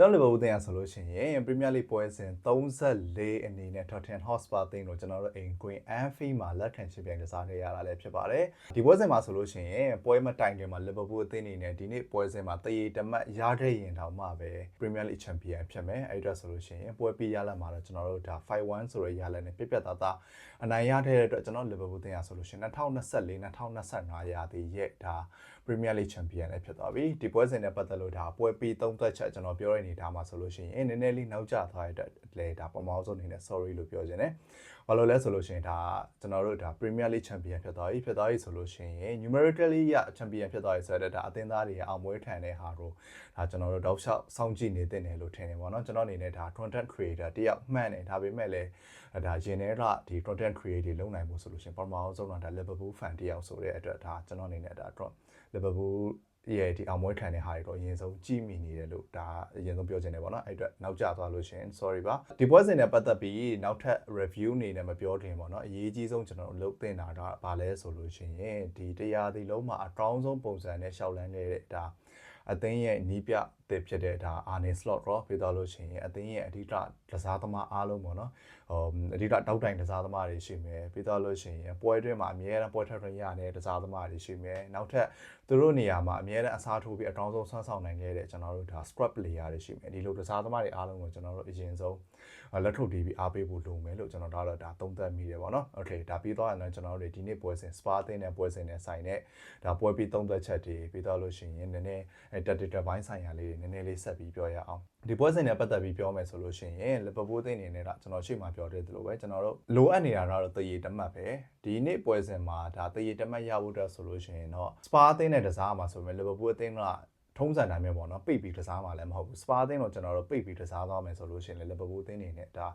ကျွန်တော်လီဗာပူးတင်ရဆိုလို့ရှိရင် Premier League ပွဲစဉ်34အနေနဲ့ Tottenham Hotspur တင်ကိုကျွန်တော်တို့အိမ် Queen Anfield မှာလက်ခံချင်ပြန်ကစားခဲ့ရတာလည်းဖြစ်ပါတယ်ဒီပွဲစဉ်မှာဆိုလို့ရှိရင်ပွဲမတိုင်ခင်မှာ Liverpool အသင်းအနေနဲ့ဒီနေ့ပွဲစဉ်မှာတရေတမတ်ရခဲ့ရင်တောင်မှပဲ Premier League Champion ဖြစ်မယ်အဲ့ဒါဆိုလို့ရှိရင်ပွဲပြီးရလာမှာတော့ကျွန်တော်တို့ဒါ5-1ဆိုတဲ့ရလာနဲ့ပြက်ပြက်သားသားအနိုင်ရတဲ့အတွက်ကျွန်တော် Liverpool တင်ရဆိုလို့ရှိရင်2024 2025ရာသီရဲ့ဒါ Premier League Champion လည်းဖြစ်သွားပြီဒီပွဲစဉ်နဲ့ပတ်သက်လို့ဒါပွဲပြီးသုံးသက်ချက်ကျွန်တော်ပြောရနေတာမှာဆိုလို့ရှိရင်နည်းနည်းလေးနောက်ကျသွားတဲ့အတွက်လည်းဒါပမာအောင်ဆုံးအနေနဲ့ sorry လို့ပြောခြင်းတယ်ဘာလို့လဲဆိုလို့ရှိရင်ဒါကျွန်တော်တို့ဒါ Premier League Champion ဖြစ်သွားပြီဖြစ်သွားပြီဆိုလို့ရှိရင် numerically ရ Champion ဖြစ်သွားပြီဆိုတော့ဒါအသင်းသားတွေအောင်ပွဲထန်တဲ့ဟာတို့ဒါကျွန်တော်တို့တောက်လျှောက်စောင့်ကြည့်နေတင်တယ်လို့ထင်တယ်ပေါ့နော်ကျွန်တော်အနေနဲ့ဒါ content creator တယောက်မှန်တယ်ဒါပေမဲ့လည်းဒါရင်ထဲကဒီ content creator လုပ်နိုင်ဖို့ဆိုလို့ရှိရင်ပထမအောင်ဆုံးတော့ဒါ Liverpool fan တယောက်ဆိုတဲ့အတွက်ဒါကျွန်တော်အနေနဲ့ဒါ Liverpool ရဲ့ဒီအောင်ပွဲခံတဲ့ဟာတွေတော့အရင်ဆုံးကြည့်မိနေတယ်လို့ဒါအရင်ဆုံးပြောချင်တယ်ပေါ့နော်အဲ့အတွက်နောက်ကျသွားလို့ရှင် sorry ပါဒီပွဲစဉ်နဲ့ပတ်သက်ပြီးနောက်ထပ် review အနေနဲ့မပြောတင်ပေါ့နော်အရေးကြီးဆုံးကျွန်တော်တို့လုပ်သင့်တာကဘာလဲဆိုလို့ရှိရင်ဒီတရားဒီလုံးမှာအကောင်းဆုံးပုံစံနဲ့ရှောက်လန်းခဲ့တဲ့ဒါအသင်းရဲ့နီးပြ သစ်ဖြစ်တဲ့ဒါ Arne Slot တော့ပေးသွားလို့ရှိရင်အသင်းရဲ့အဓိကကစားသမားအားလုံးပေါ့နော်ဟိုအဓိကတောက်တိုင်ကစားသမားတွေရှိမယ်ပေးသွားလို့ရှိရင်ပွဲတွင်းမှာအများအားပွဲထွက်ထွက်ရတဲ့ကစားသမားတွေရှိမယ်နောက်ထပ်သူတို့နေရာမှာအများအားအစားထိုးပြီးအကောင်းဆုံးဆွမ်းဆောင်နိုင်ခဲ့တဲ့ကျွန်တော်တို့ဒါ scrap player တွေရှိမယ်ဒီလိုကစားသမားတွေအားလုံးကိုကျွန်တော်တို့အရင်ဆုံးလက်ထုတ်တီးပြီးအားပေးဖို့လိုမယ်လို့ကျွန်တော်တို့ဒါသုံးသပ်မိတယ်ပေါ့နော် okay ဒါပြီးသွားရင်လည်းကျွန်တော်တို့ဒီနေ့ပွဲစဉ် spa သင်းနဲ့ပွဲစဉ်နဲ့ဆိုင်တဲ့ဒါပွဲပြီးသုံးသပ်ချက်တွေပြီးသွားလို့ရှိရင်နည်းနည်းတက်တက်ပိုင်းဆိုင်ရာလေးနည်းနည်းလေးဆက်ပြီးပြောရအောင်ဒီပွဲစဉ်နဲ့ပတ်သက်ပြီးပြောမယ်ဆိုလို့ရှိရင်လီဗာပူးသင်းအနေနဲ့ကကျွန်တော်ရှေ့မှာပြောတဲ့လိုပဲကျွန်တော်တို့လိုအပ်နေတာကတော့တရေတမတ်ပဲဒီနေ့ပွဲစဉ်မှာဒါတရေတမတ်ရဖို့အတွက်ဆိုလို့ရှိရင်တော့စပါအသင်းနဲ့တစားမှာဆိုရင်လီဗာပူးအသင်းကထုံးစံတိုင်းပဲပေါ့နော်ပိတ်ပြီးကစားမှလည်းမဟုတ်ဘူးစပါအသင်းတော့ကျွန်တော်တို့ပိတ်ပြီးကစားသွားမယ်ဆိုလို့ရှိရင်လည်းလီဗာပူးအသင်းနေနဲ့ဒါ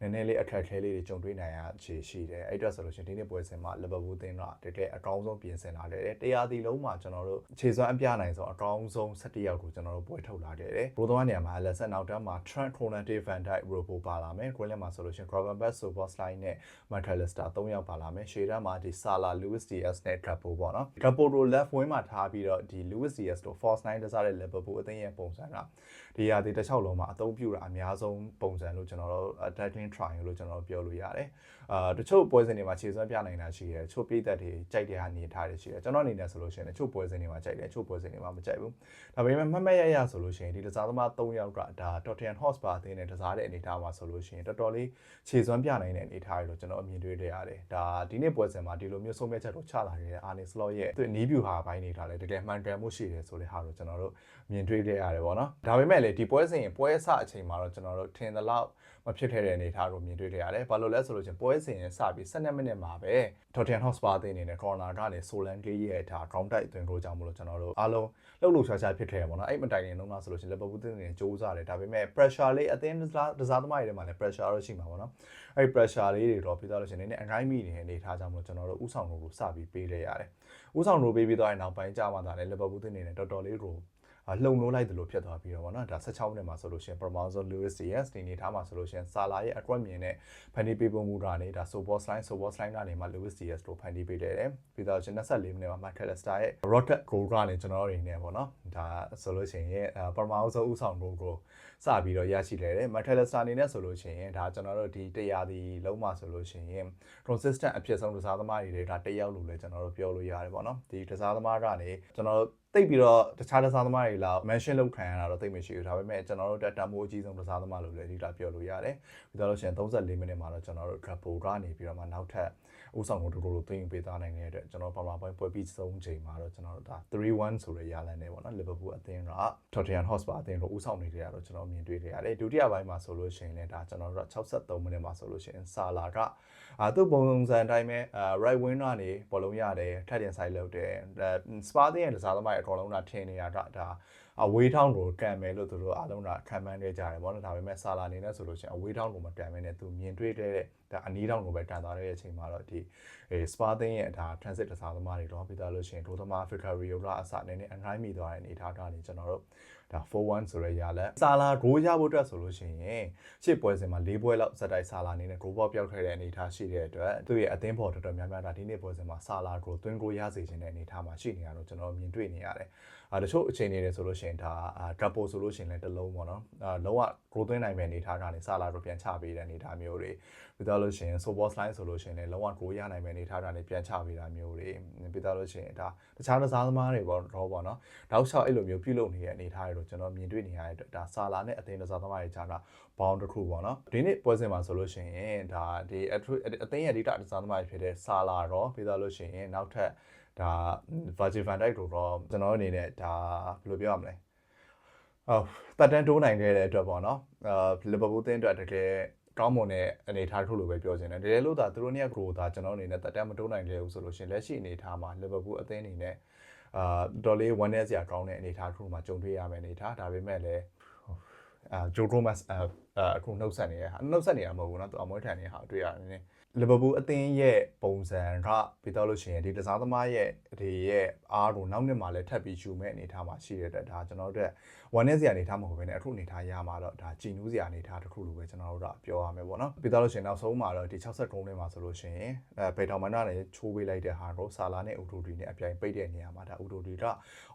နည်းနည်းလေးအခက်ခဲလေးတွေကြုံတွေ့နိုင်ရခြေရှိတယ်အဲ့အတွက်ဆိုလို့ရှိရင်ဒီနေ့ပွဲစဉ်မှာလီဗာပူးအသင်းကတကယ်အကောင်းဆုံးပြင်ဆင်လာခဲ့တယ်တရားဒီလုံးမှာကျွန်တော်တို့ခြေစွမ်းအပြနိုင်ဆုံးအကောင်းဆုံး17ယောက်ကိုကျွန်တော်တို့ပွဲထုတ်လာခဲ့တယ်ဘိုးသောနေရာမှာအလက်ဆက်နောက်တန်းမှာ Trent Ronaldo Van Dijk Robo ပါလာမယ် Greenland မှာဆိုလို့ရှိရင် Gravenberch Soboslai နဲ့ McAllister 3ယောက်ပါလာမယ်ရှေ့တန်းမှာဒီ Salah Luis Diaz နဲ့ Drapo ပေါ့နော် Drapo တို့ left wing မှာထားပြီးတော့ဒီ Luis Diaz တို့ false nine တစားတဲ့ Liverpool အသင်းရဲ့ပုံစံကဒီရာဒီတစ်ချောက်လုံးမှာအသုံးပြုတာအများဆုံးပုံစံလို့ကျွန်တော်တို့ attacking triangle လို့ကျွန်တော်တို့ပြောလို့ရတယ်အာတချို့ပွဲစဉ်တွေမှာခြေစွမ်းပြနိုင်တာရှိတယ်တချို့ပြည်သက်တွေကြိုက်တဲ့ဟာနေထားတယ်ရှိတယ်ကျွန်တော်အနေနဲ့ဆိုလို့ရှိရင်တချို့ပွဲစဉ်တွေမှာကြိုက်တယ်တချို့ပွဲစဉ်တွေမှာမကြိုက်ဘူးဒါပေမဲ့မှတ်မှတ်ရရဆိုလို့ရှိရင်ဒီတစားသမား3ယောက်ကဒါ Tottenham Hotspur အသင်းနဲ့တစားတဲ့အနေထားမှာဆိုလို့ရှိရင်တော်တော်လေးခြေစွမ်းပြနိုင်တဲ့အနေထားတွေလို့ကျွန်တော်အမြင်တွေ့ရရတယ်ဒါဒီနေ့ပွဲစဉ်မှာဒီလိုမျိုးဆုံးဖြတ်ချက်တို့ချလာနေတဲ့ Arne Slot ရဲ့သူနီးဗျူဟာဘိုင်းနေတာလေတကယ်မှန်ကန်မှုရှိတယ်ဆိုတဲ့ဟာကိုကျွန်တော်တို့မြင်တွေ့ခဲ့ရတယ်ပေါ့နော်ဒါပေမဲ့လေဒီပွဲစဉ်ပွဲအစအချိန်မှာတော့ကျွန်တော်တို့ထင်သလောက် မဖြစ်ခဲ့တဲ့အနေအထားကိုမြင်တွေ့ခဲ့ရတယ်။ဘာလို့လဲဆိုလို့ချင်းပွဲစဉ်စပြီး12မိနစ်မှာပဲ Tottenham Hotspur အသင်းအနေနဲ့ corner ကနေ Solan Gay ရဲ့ဒါ ground type အတွင်ကိုကြောင့်မလို့ကျွန်တော်တို့အားလုံးလှုပ်လှုပ်ရှားရှားဖြစ်ခဲ့ရပါတော့။အဲ့မတိုင်ခင်လုံးလားဆိုလို့ချင်း Liverpool အသင်းအနေနဲ့စူးစမ်းတယ်ဒါပေမဲ့ pressure လေးအသင်းတစားသမားတွေထဲမှာလည်း pressure တော့ရှိမှာပေါ့နော်။အဲ့ pressure လေးတွေတော့ပြီးတော့လို့ချင်းနည်းနည်းအငိုင်းမိနေတဲ့အနေအထားကြောင့်မလို့ကျွန်တော်တို့ဥဆောင်လို့စပြီးပေးခဲ့ရတယ်။ဥဆောင်လို့ပေးပြီးတော့အဲ့နောက်ပိုင်းကြာမှသာလည်း Liverpool အသင်းအနေနဲ့တော်တော်လေးကို လှုံလို့လိုက်တယ်လို့ဖြစ်သွားပြီးတော့ဗောနော်ဒါ16မိနစ်မှာဆိုလို့ရှိရင်ပရမောင်ဆို Lewis Diaz ဒီနေထားမှာဆိုလို့ရှိရင်ဆာလာရဲ့အကွက်မြင်တဲ့ဖန်တီးပေးပုံမူကနေဒါ Sobos line Sobos line ကနေမှ Lewis Diaz တို့ဖန်တီးပေးတယ်ပြီးတော့24မိနစ်မှာ McAllister ရဲ့ rocket goal ကနေကျွန်တော်တို့နေနဲ့ဗောနော်ဒါဆိုလို့ရှိရင်ပရမောင်ဆိုဥဆောင် goal ကိုစပြီးတော့ရရှိလဲတယ် McAllister အနေနဲ့ဆိုလို့ရှိရင်ဒါကျွန်တော်တို့ဒီတရားဒီလုံးမှာဆိုလို့ရှိရင် consistent အဖြစ်ဆုံးကစားသမားတွေတွေကတယောက်လို့လည်းကျွန်တော်တို့ပြောလို့ရတယ်ဗောနော်ဒီကစားသမားကနေကျွန်တော်တို့တိတ်ပြီးတော့တခြားတစားသမားတွေလောက် mention လုပ်ခံရတာတော့တိတ်မရှိဘူးဒါပေမဲ့ကျွန်တော်တို့တက်တမိုးအကြီးဆုံးတစားသမားလို့လည်းအဓိကပြောလို့ရတယ်ပြီးတော့လို့ရှိရင်34မိနစ်မှာတော့ကျွန်တော်တို့ Drapo ကနေပြီးတော့မှနောက်ထပ်ဥဆောင်ကိုတို့တို့သိရင်ပေးသားနိုင်တဲ့အတွက်ကျွန်တော်ပမာပိုင်းပွဲပြီးဆုံးချိန်မှာတော့ကျွန်တော်တို့ဒါ3-1ဆိုတဲ့ရလန်နဲ့ပေါ့နော် Liverpool အသင်းက Tottenham Hotspur အသင်းတို့ဥဆောင်နေကြရတော့ကျွန်တော်မြင်တွေ့ခဲ့ရတယ်ဒုတိယပိုင်းမှာဆိုလို့ရှိရင်လည်းဒါကျွန်တော်တို့63မိနစ်မှာဆိုလို့ရှိရင်ဆာလာကအာသူ့ပုံစံအတိုင်းပဲအာ right wing ကနေဘောလုံးရတယ်ထပ်တင်ဆိုင်လုပ်တယ် Spa တဲ့ကစားသမားရဲ့အကောင်လုံးကထင်နေတာကဒါ အဝေးထောင်းကိုကန်မယ်လို့သူတို့အားလုံးကခံမှန်းနေကြတယ်ဗောနော်ဒါပေမဲ့ဆာလာအနေနဲ့ဆိုလို့ရှိရင်အဝေးထောင်းကိုမကန်မဲနဲ့သူမြင်တွေ့တဲ့ဒါအနီးထောင်းကိုပဲကန်သွားတဲ့အချိန်မှာတော့ဒီအဲစပါသင်းရဲ့ဒါ transit တစားသမားတွေတော့ပြီးသားလို့ရှိရင်ဒိုသမား Africa Rio ကအစအနေနဲ့အနိုင်မိသွားတဲ့အနေအထားကနေကျွန်တော်တို့ဒါ4-1ဆိုရရလဲဆာလာဂိုးရဖို့အတွက်ဆိုလို့ရှိရင်ရှစ်ပွဲစဉ်မှာ၄ပွဲလောက်ဇက်တိုက်ဆာလာအနေနဲ့ဂိုးပေါက်ပြောက်ခဲ့တဲ့အနေအထားရှိတဲ့အတွက်သူ့ရဲ့အသင်းဖော်တော်တော်များများဒါဒီနေ့ပွဲစဉ်မှာဆာလာကိုသွင်းကိုရစေခြင်းတဲ့အနေအထားမှာရှိနေတာတော့ကျွန်တော်မြင်တွေ့နေရတယ်အာတချို့အချိန်တွေဆိုလို့ရှိရင်ဒါဒရပ်ပိုဆိုလို့ရှိရင်လည်းတစ်လုံးပေါ့နော်အာလုံးဝဂိုးသွင်းနိုင်မယ့်အနေအထားကနေဆာလာတို့ပြန်ချပေးတဲ့အနေအထားမျိုးတွေပြီးတော့လို့ရှိရင် so boss line ဆိုလို့ရှိရင်လည်းလုံးဝဂိုးရနိုင်မယ့်အနေအထားကနေပြန်ချပေးတာမျိုးတွေပြီးတော့လို့ရှိရင်ဒါတခြားတစားသမားတွေပေါ့တော့ပေါ့နော်တောက်လျှောက်အဲ့လိုမျိုးပြုလုပ်နေတဲ့အနေအထားတွေတော့ကျွန်တော်မြင်တွေ့နေရတဲ့အတွက်ဒါဆာလာနဲ့အသင်းတစားသမားတွေကြားတာဘောင်းတစ်ခုပေါ့နော်ဒီနေ့ပွဲစဉ်မှာဆိုလို့ရှိရင်ဒါဒီအသင်းရဲ့ data တစားသမားတွေဖြစ်တဲ့ဆာလာတော့ပြီးတော့လို့ရှိရင်နောက်ထပ် ဒါ Virgil van Dijk တို့တော့ကျွန်တော်အနေနဲ့ဒါဘယ်လိုပြောရမလဲအော်တက်တန်းတိုးနိုင်ခဲ့တဲ့အတွက်ပေါ့နော်အာလီဗာပူးတင်းအတွက်တကယ်ကောင်းမွန်တဲ့အနေအထားတစ်ခုလိုပဲပြောချင်တယ်တကယ်လို့ဒါသူတို့เนี่ยကိုဒါကျွန်တော်အနေနဲ့တက်တန်းမတိုးနိုင်ခဲ့ဘူးဆိုလို့ရှိရင်လက်ရှိအနေအထားမှာလီဗာပူးအသင်းအနေနဲ့အာတော်လေးဝန်နေစရာကောင်းတဲ့အနေအထားတစ်ခုမှာကြုံတွေ့ရမယ်အနေအထားဒါပေမဲ့လည်းအာဂျိုဂိုမတ် အခုနှုတ်ဆက်နေတဲ့ဟာနှုတ်ဆက်နေတာမဟုတ်ဘူးเนาะသူအမွေးထန်နေတဲ့ဟာတွေ့ရတယ်နည်းလီဗာပူးအသင်းရဲ့ပုံစံကပြီးတော့လို့ရှိရင်ဒီတစားသမားရဲ့ဒီရဲ့အားကိုနောက်နှစ်မှာလည်းထပ်ပြီးယူမဲ့အနေအထားမှာရှိတဲ့အတွက်ဒါကျွန်တော်တို့ဝန်နေစရာအနေအထားမဟုတ်ဘဲねအခုအနေအထားရမှာတော့ဒါကြည်နူးစရာအနေအထားတစ်ခုလိုပဲကျွန်တော်တို့ကပြောရမယ်ပေါ့နော်ပြီးတော့လို့ရှိရင်နောက်ဆုံးမှာတော့ဒီ60ကုန်းလေးမှာဆိုလို့ရှိရင်အဲဘေတောင်မန်နာနဲ့ချိုးပေးလိုက်တဲ့ဟာကိုဆာလာနဲ့အူတိုဒီနဲ့အပြိုင်ပိတ်တဲ့နေရာမှာဒါအူတိုဒီက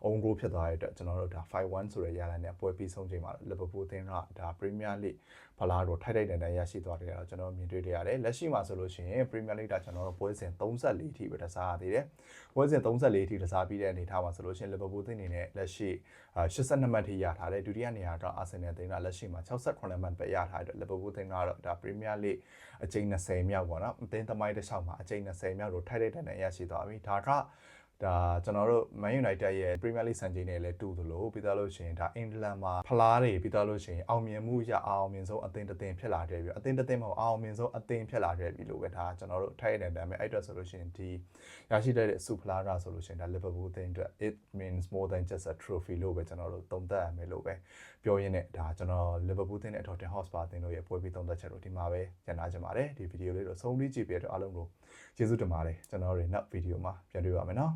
အုံဂိုးဖြစ်သွားတဲ့အတွက်ကျွန်တော်တို့ဒါ5-1ဆိုတဲ့ရလန်နဲ့ပွဲပြီးဆုံးချိန်မှာလီဗာပူးအသင်းကဒါပရီးမီးယားလိ ဖလားကိုထိုက်ထိုက်တန်တန်ရရှိသွားတယ်တော့ကျွန်တော်မြင်တွေ့ရရတယ်လက်ရှိမှာဆိုလို့ရှိရင် Premier League ကကျွန်တော်တို့ပွဲစဉ်34အထိပဲတစားရသေးတယ်ပွဲစဉ်34အထိတစားပြီးတဲ့အနေအထားမှာဆိုလို့ရှိရင် Liverpool အသင်းအနေနဲ့လက်ရှိ82မှတ်ထိရထားတယ်ဒုတိယနေရာတော့ Arsenal အသင်းကလက်ရှိမှာ68မှတ်ပဲရထားတယ် Liverpool အသင်းကတော့ဒါ Premier League အကြိမ်20မြောက်ပေါ့နော်အသင်းသမိုင်းတစ်လျှောက်မှာအကြိမ်20မြောက်ကိုထိုက်ထိုက်တန်တန်ရရှိသွားပြီဒါက ဒါကျွန်တော်တို့ Man United ရဲ့ Premier League စံချိန်နဲ့လည်းတူသလိုပြီးသားလို့ရှိရင်ဒါအင်္ဂလန်မှာဖလားတွေပြီးသားလို့ရှိရင်အောင်မြင်မှုရအောင်မြင်ဆုံးအသင်းတစ်သင်းဖြစ်လာခဲ့ပြီအသင်းတစ်သင်းမဟုတ်အောင်မြင်ဆုံးအသင်းဖြစ်လာခဲ့ပြီလို့ပဲဒါကျွန်တော်တို့ထိုက်ရတဲ့တမ်းပဲအဲ့အတွက်ဆိုလို့ရှိရင်ဒီရရှိတဲ့ဆူဖလားရဆိုလို့ရှိရင်ဒါ Liverpool အသင်းအတွက် it means more than just a trophy လို့ပဲကျွန်တော်တို့သုံးသပ်ရမယ်လို့ပဲပြောရင်းနဲ့ဒါကျွန်တော် Liverpool အသင်းနဲ့ Tottenham Hotspur အသင်းတို့ရဲ့ပွဲပြီးသုံးသပ်ချက်တို့ဒီမှာပဲညနာကြပါတယ်ဒီဗီဒီယိုလေးတော့ဆုံးဖြတ်ကြည့်ပြတဲ့အားလုံးကိုကျေးဇူးတင်ပါတယ်ကျွန်တော်တို့နောက်ဗီဒီယိုမှာပြန်တွေ့ပါမယ်နော်